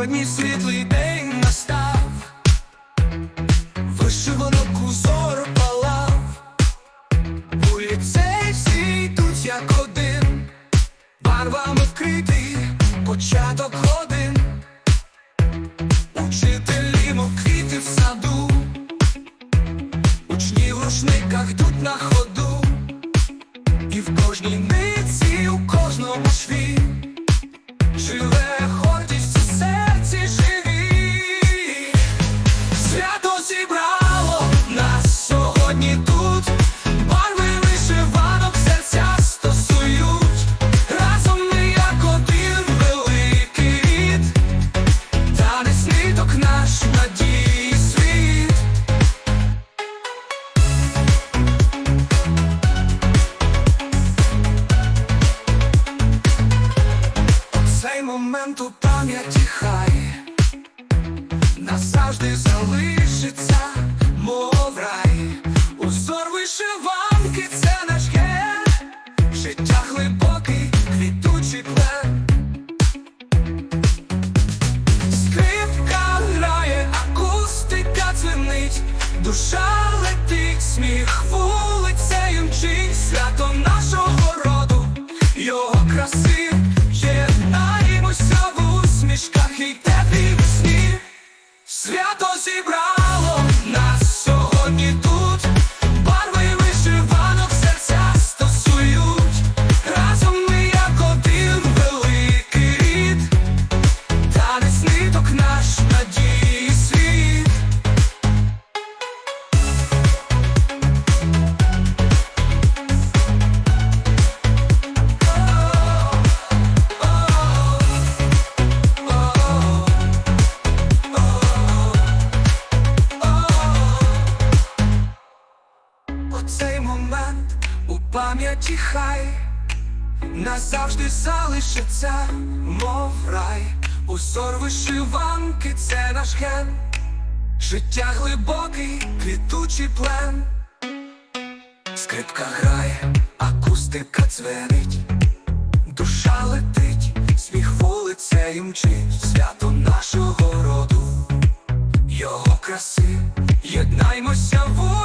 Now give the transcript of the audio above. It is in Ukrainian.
Сьогодні світлий день настав, вишиванок узор палав, у ліцей всі йдуть як один, барвами вкритий початок годин, момент у пам'яті хай назавжди залишиться, мов рай. Узор вишиванки це наш ген, життя глибокий, квітучий плен. Скрипка грає, акустика дзвенить, душа Оцей момент у пам'яті хай назавжди залишиться, мов рай. Узор вишиванки це наш ген, життя глибокий, квітучий плен. Скрипка грає, акустика дзвенить, душа летить, сміх вулицею мчить, свято нашого роду, його краси, єднаймося в